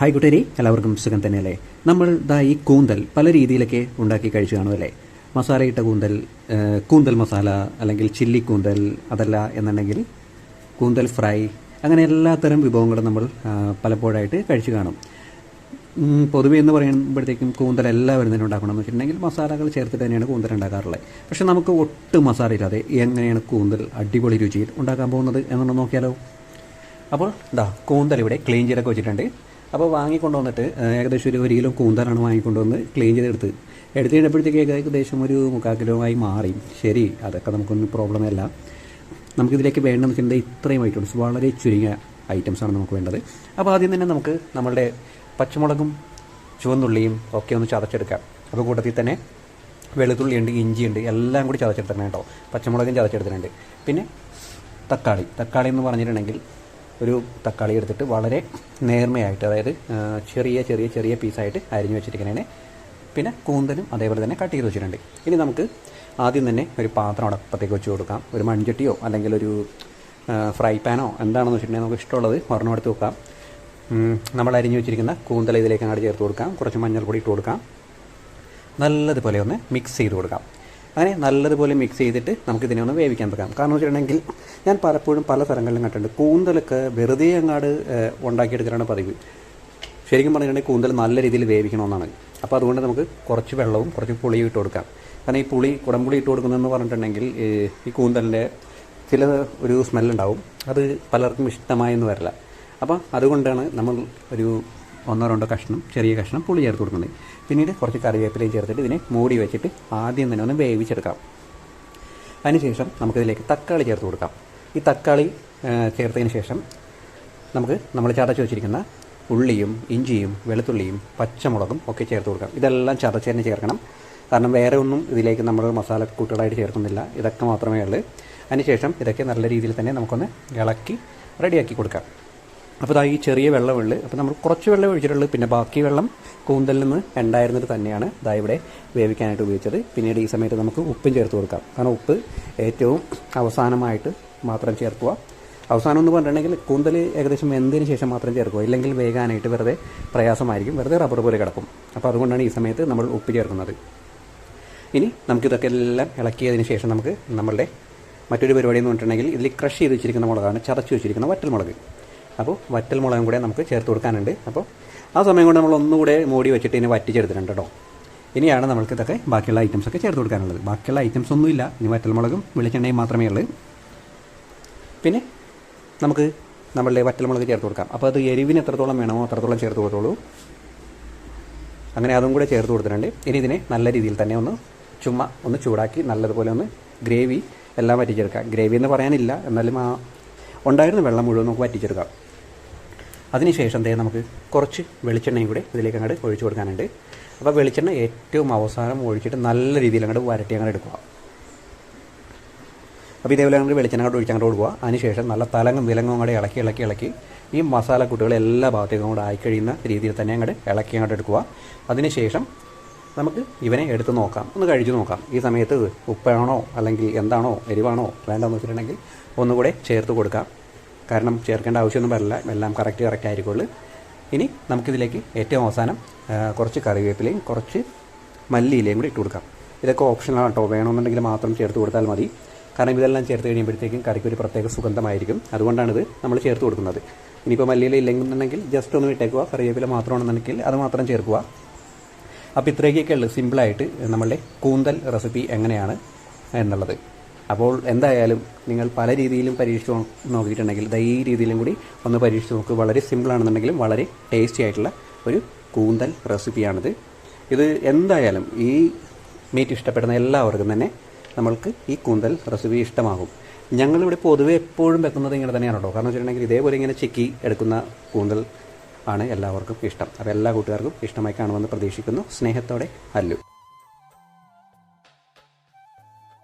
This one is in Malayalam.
ഹായ് കുട്ടേരി എല്ലാവർക്കും സുഖം തന്നെയല്ലേ? നമ്മൾ ദാ ഈ കൂന്തൽ പല രീതിയിലൊക്കെ ഉണ്ടാക്കി കഴിച്ചു കാണുമല്ലേ? മസാലയിട്ട കൂന്തൽ കൂന്തൽ മസാല അല്ലെങ്കിൽ ചില്ലി കൂന്തൽ അതല്ല എന്നുണ്ടെങ്കിൽ കൂന്തൽ ഫ്രൈ അങ്ങനെ എല്ലാത്തരം വിഭവങ്ങളും നമ്മൾ പലപ്പോഴായിട്ട് കഴിച്ചു കാണും. പൊതുവെ എന്ന് പറയുമ്പോഴത്തേക്കും കൂന്തൽ എല്ലാവരും തന്നെ ഉണ്ടാക്കണം എന്ന് വെച്ചിട്ടുണ്ടെങ്കിൽ മസാലകൾ ചേർത്തിട്ട് തന്നെയാണ് കൂന്തൽ ഉണ്ടാക്കാറുള്ളത്. പക്ഷെ നമുക്ക് ഒട്ടും മസാല ഇല്ലാതെ എങ്ങനെയാണ് കൂന്തൽ അടിപൊളി രുചിയിൽ ഉണ്ടാക്കാൻ പോകുന്നത് എന്നൊന്ന് നോക്കിയാലോ? അപ്പോൾ ഇതാ കൂന്തൽ ഇവിടെ ക്ലീൻ ചെയ്തൊക്കെ വെച്ചിട്ടുണ്ട്. അപ്പോൾ വാങ്ങിക്കൊണ്ട് വന്നിട്ട് ഏകദേശം ഒരു കിലോ കൂന്തലാണ് വാങ്ങിക്കൊണ്ടുവന്ന് ക്ലീൻ ചെയ്തെടുത്ത്. എടുത്ത് കഴിഞ്ഞപ്പോഴത്തേക്ക് ഏകദേശം ഒരു മുക്കാൽ കിലോ ആയി മാറി. ശരി അതൊക്കെ നമുക്കൊന്നും പ്രോബ്ലം അല്ല. നമുക്കിതിലേക്ക് വേണ്ടതെന്ന് വെച്ചിട്ടുണ്ടെങ്കിൽ ഇത്രയും ഐറ്റംസ് വളരെ ചുരുങ്ങിയ ആണ് നമുക്ക് വേണ്ടത്. അപ്പോൾ ആദ്യം തന്നെ നമുക്ക് നമ്മളുടെ പച്ചമുളകും ചുവന്നുള്ളിയും ഒക്കെ ഒന്ന് ചതച്ചെടുക്കാം. അപ്പോൾ കൂട്ടത്തിൽ തന്നെ വെളുത്തുള്ളിയുണ്ട് ഇഞ്ചിയുണ്ട് എല്ലാം കൂടി ചതച്ചെടുത്തിട്ടുണ്ട് കേട്ടോ. പച്ചമുളകും ചതച്ചെടുത്തിട്ടുണ്ട്. പിന്നെ തക്കാളി. തക്കാളി എന്ന് പറഞ്ഞിട്ടുണ്ടെങ്കിൽ ഒരു തക്കാളി എടുത്തിട്ട് വളരെ നേർമയായിട്ട് അതായത് ചെറിയ ചെറിയ ചെറിയ പീസായിട്ട് അരിഞ്ഞു വെച്ചിരിക്കുന്നതിനെ പിന്നെ കൂന്തലും അതേപോലെ തന്നെ കട്ട് ചെയ്ത് വെച്ചിട്ടുണ്ട്. ഇനി നമുക്ക് ആദ്യം തന്നെ ഒരു പാത്രം അടപ്പത്തേക്ക് വെച്ച് കൊടുക്കാം. ഒരു മൺചട്ടിയോ അല്ലെങ്കിൽ ഒരു ഫ്രൈ പാനോ എന്താണെന്ന് വെച്ചിട്ടുണ്ടെങ്കിൽ നമുക്ക് ഇഷ്ടമുള്ളത് ഒരെണ്ണം എടുത്ത് വെക്കാം. നമ്മൾ അരിഞ്ഞു വെച്ചിരിക്കുന്ന കൂന്തൽ ഇതിലേക്ക് അങ്ങോട്ട് ചേർത്ത് കൊടുക്കാം. കുറച്ച് മഞ്ഞൾപ്പൊടി ഇട്ട് കൊടുക്കാം. നല്ലതുപോലെ ഒന്ന് മിക്സ് ചെയ്ത് കൊടുക്കാം. അങ്ങനെ നല്ലതുപോലെ മിക്സ് ചെയ്തിട്ട് നമുക്കിതിനെ ഒന്ന് വേവിക്കാൻ വെക്കാം. കാരണം വെച്ചിട്ടുണ്ടെങ്കിൽ ഞാൻ പലപ്പോഴും പല സ്ഥലങ്ങളിലും കണ്ടിട്ടുണ്ട്. കൂന്തലൊക്കെ വെറുതെ അങ്ങാട് ഉണ്ടാക്കിയെടുക്കാനാണ് പതിവ്. ശരിക്കും പറഞ്ഞിട്ടുണ്ടെങ്കിൽ കൂന്തൽ നല്ല രീതിയിൽ വേവിക്കണമെന്നാണ്. അപ്പോൾ അതുകൊണ്ട് നമുക്ക് കുറച്ച് വെള്ളവും കുറച്ച് പുളിയും ഇട്ട് കൊടുക്കാം. കാരണം ഈ പുളി കുടംപുളി ഇട്ട് കൊടുക്കുന്നതെന്ന് പറഞ്ഞിട്ടുണ്ടെങ്കിൽ ഈ കൂന്തലിന്റെ ചില ഒരു സ്മെല്ലുണ്ടാവും അത് പലർക്കും ഇഷ്ടമായെന്ന് വരില്ല. അപ്പോൾ അതുകൊണ്ടാണ് നമ്മൾ ഒരു ഒന്നോ രണ്ടോ കഷ്ണം ചെറിയ കഷ്ണം പുളി ചേർത്ത് കൊടുക്കുന്നത്. പിന്നീട് കുറച്ച് കറിവേപ്പിലയും ചേർത്തിട്ട് ഇതിനെ മൂടി വെച്ചിട്ട് ആദ്യം തന്നെ ഒന്ന് വേവിച്ചെടുക്കാം. അതിനുശേഷം നമുക്കിതിലേക്ക് തക്കാളി ചേർത്ത് കൊടുക്കാം. ഈ തക്കാളി ചേർത്തതിന് ശേഷം നമുക്ക് നമ്മൾ ചതച്ച് വെച്ചിരിക്കുന്ന ഉള്ളിയും ഇഞ്ചിയും വെളുത്തുള്ളിയും പച്ചമുളകും ഒക്കെ ചേർത്ത് കൊടുക്കാം. ഇതെല്ലാം ചതച്ച് തന്നെ ചേർക്കണം. കാരണം വേറെ ഒന്നും ഇതിലേക്ക് നമ്മൾ മസാല കൂട്ടുകളായിട്ട് ചേർക്കുന്നില്ല. ഇതൊക്കെ മാത്രമേ ഉള്ളൂ. അതിനുശേഷം ഇതൊക്കെ നല്ല രീതിയിൽ തന്നെ നമുക്കൊന്ന് ഇളക്കി റെഡിയാക്കി കൊടുക്കാം. അപ്പോൾ ഈ ചെറിയ വെള്ളമുള്ള അപ്പോൾ നമ്മൾ കുറച്ച് വെള്ളം ഒഴിച്ചിട്ടുള്ളൂ. പിന്നെ ബാക്കി വെള്ളം കൂന്തലിൽ നിന്ന് ഉണ്ടായിരുന്നത് തന്നെയാണ് ഇതാ ഇവിടെ വേവിക്കാനായിട്ട് ഉപയോഗിച്ചത്. പിന്നീട് ഈ സമയത്ത് നമുക്ക് ഉപ്പും ചേർത്ത് കൊടുക്കാം. കാരണം ഉപ്പ് ഏറ്റവും അവസാനമായിട്ട് മാത്രം ചേർക്കുക. അവസാനം എന്ന് പറഞ്ഞിട്ടുണ്ടെങ്കിൽ കൂന്തൽ ഏകദേശം വെന്തതിന് ശേഷം മാത്രം ചേർക്കുക. ഇല്ലെങ്കിൽ വേഗാനായിട്ട് വെറുതെ പ്രയാസമായിരിക്കും. വെറുതെ റബ്ബർ പോലെ കിടക്കും. അപ്പോൾ അതുകൊണ്ടാണ് ഈ സമയത്ത് നമ്മൾ ഉപ്പ് ചേർക്കുന്നത്. ഇനി നമുക്കിതൊക്കെ എല്ലാം ഇളക്കിയതിന് ശേഷം നമുക്ക് നമ്മളുടെ മറ്റൊരു പരിപാടി എന്ന് പറഞ്ഞിട്ടുണ്ടെങ്കിൽ ഇതിൽ ക്രഷ് ചെയ്ത് വെച്ചിരിക്കുന്ന മുളകാണ്. ചതച്ച് വെച്ചിരിക്കുന്ന വറ്റൽ മുളക് അപ്പോൾ വറ്റൽ മുളകും കൂടെ നമുക്ക് ചേർത്ത് കൊടുക്കാനുണ്ട്. അപ്പോൾ ആ സമയം കൊണ്ട് നമ്മൾ ഒന്നുകൂടെ മൂടി വെച്ചിട്ട് ഇതിനെ വറ്റിച്ചെടുത്തിട്ടുണ്ട് കേട്ടോ. ഇനിയാണ് നമുക്ക് ഇതൊക്കെ ബാക്കിയുള്ള ഐറ്റംസ് ഒക്കെ ചേർത്ത് കൊടുക്കാനുള്ളത്. ബാക്കിയുള്ള ഐറ്റംസ് ഒന്നുമില്ല ഇനി വറ്റൽ മുളകും വെളിച്ചെണ്ണയും മാത്രമേ ഉള്ളൂ. പിന്നെ നമുക്ക് നമ്മളുടെ വറ്റൽമുളക് ചേർത്ത് കൊടുക്കാം. അപ്പോൾ അത് എരിവിന് എത്രത്തോളം വേണമോ അത്രത്തോളം ചേർത്ത് കൊടുത്തോളൂ. അങ്ങനെ അതും കൂടെ ചേർത്ത് കൊടുത്തിട്ടുണ്ട്. ഇനി ഇതിനെ നല്ല രീതിയിൽ തന്നെ ഒന്ന് ചുമ്മാ ഒന്ന് ചൂടാക്കി നല്ലതുപോലെ ഒന്ന് ഗ്രേവി എല്ലാം വറ്റിച്ചെടുക്കാം. ഗ്രേവി എന്ന് പറയാനില്ല. എന്നാലും ആ ഉണ്ടായിരുന്ന വെള്ളം മുഴുവൻ നമുക്ക് വറ്റിച്ചെടുക്കാം. അതിനുശേഷം ദേ നമുക്ക് കുറച്ച് വെളിച്ചെണ്ണയും കൂടി ഇതിലേക്ക് അങ്ങോട്ട് ഒഴിച്ചു കൊടുക്കാനുണ്ട്. അപ്പോൾ വെളിച്ചെണ്ണ ഏറ്റവും അവസാനം ഒഴിച്ചിട്ട് നല്ല രീതിയിൽ അങ്ങോട്ട് വരട്ടി അങ്ങോട്ട് എടുക്കുക. അപ്പോൾ ഇതേപോലെ അങ്ങോട്ട് വെളിച്ചെണ്ണ അങ്ങോട്ട് ഒഴിച്ച് അങ്ങോട്ട് കൊടുക്കുക. അതിനുശേഷം നല്ല തലങ്ങും വിലങ്ങും അങ്ങോട്ട് ഇളക്കി ഇളക്കി ഇളക്കി ഈ മസാല കുട്ടികൾ എല്ലാ ഭാഗത്തേക്കും കൂടെ ആയിക്കഴിയുന്ന രീതിയിൽ തന്നെ അങ്ങോട്ട് ഇളക്കി അങ്ങോട്ട് എടുക്കുക. അതിനുശേഷം നമുക്ക് ഇവനെ എടുത്ത് നോക്കാം. ഒന്ന് കഴിച്ചു നോക്കാം. ഈ സമയത്ത് ഉപ്പാണോ അല്ലെങ്കിൽ എന്താണോ എരിവാണോ വേണ്ടെന്ന് വെച്ചിട്ടുണ്ടെങ്കിൽ ഒന്നുകൂടെ ചേർത്ത് കൊടുക്കാം. കാരണം ചേർക്കേണ്ട ആവശ്യമൊന്നും വരില്ല. എല്ലാം കറക്റ്റ് കറക്റ്റ് ആയിരിക്കുള്ളൂ. ഇനി നമുക്കിതിലേക്ക് ഏറ്റവും അവസാനം കുറച്ച് കറിവേപ്പിലയും കുറച്ച് മല്ലിയിലയും കൂടി ഇട്ട് കൊടുക്കാം. ഇതൊക്കെ ഓപ്ഷനാണ് കേട്ടോ വേണമെന്നുണ്ടെങ്കിൽ മാത്രം ചേർത്ത് കൊടുത്താൽ മതി. കാരണം ഇതെല്ലാം ചേർത്ത് കഴിയുമ്പോഴത്തേക്കും കറിക്ക് ഒരു പ്രത്യേക സുഗന്ധമായിരിക്കും. അതുകൊണ്ടാണിത് നമ്മൾ ചേർത്ത് കൊടുക്കുന്നത്. ഇനിയിപ്പോൾ മല്ലിയില ഇല്ലെന്നുണ്ടെങ്കിൽ ജസ്റ്റ് ഒന്ന് ഇട്ടേക്കുക. കറിവേപ്പില മാത്രമാണെന്നുണ്ടെങ്കിൽ അത് മാത്രം ചേർക്കുക. അപ്പോൾ ഇത്രയൊക്കെ ഉള്ളു. സിമ്പിളായിട്ട് നമ്മളുടെ കൂന്തൽ റെസിപ്പി എങ്ങനെയാണ് എന്നുള്ളത്. അപ്പോൾ എന്തായാലും നിങ്ങൾ പല രീതിയിലും പരീക്ഷിച്ച് നോക്കിയിട്ടുണ്ടെങ്കിൽ ദൈ ഈ രീതിയിലും കൂടി ഒന്ന് പരീക്ഷിച്ച് നോക്കുക വളരെ സിമ്പിളാണെന്നുണ്ടെങ്കിലും വളരെ ടേസ്റ്റി ആയിട്ടുള്ള ഒരു കൂന്തൽ റെസിപ്പിയാണിത് ഇത് എന്തായാലും ഈ മീറ്റ് ഇഷ്ടപ്പെടുന്ന എല്ലാവർക്കും തന്നെ നമ്മൾക്ക് ഈ കൂന്തൽ റെസിപ്പി ഇഷ്ടമാകും. ഞങ്ങളിവിടെ പൊതുവെ എപ്പോഴും വെക്കുന്നത് ഇങ്ങനെ തന്നെയാണ് കേട്ടോ കാരണം വെച്ചിട്ടുണ്ടെങ്കിൽ ഇതേപോലെ ഇങ്ങനെ ചിക്കി എടുക്കുന്ന കൂന്തൽ ആണ് എല്ലാവർക്കും ഇഷ്ടം. അപ്പോൾ എല്ലാ കൂട്ടുകാർക്കും ഇഷ്ടമായി കാണുമെന്ന് പ്രതീക്ഷിക്കുന്നു. സ്നേഹത്തോടെ അല്ലു.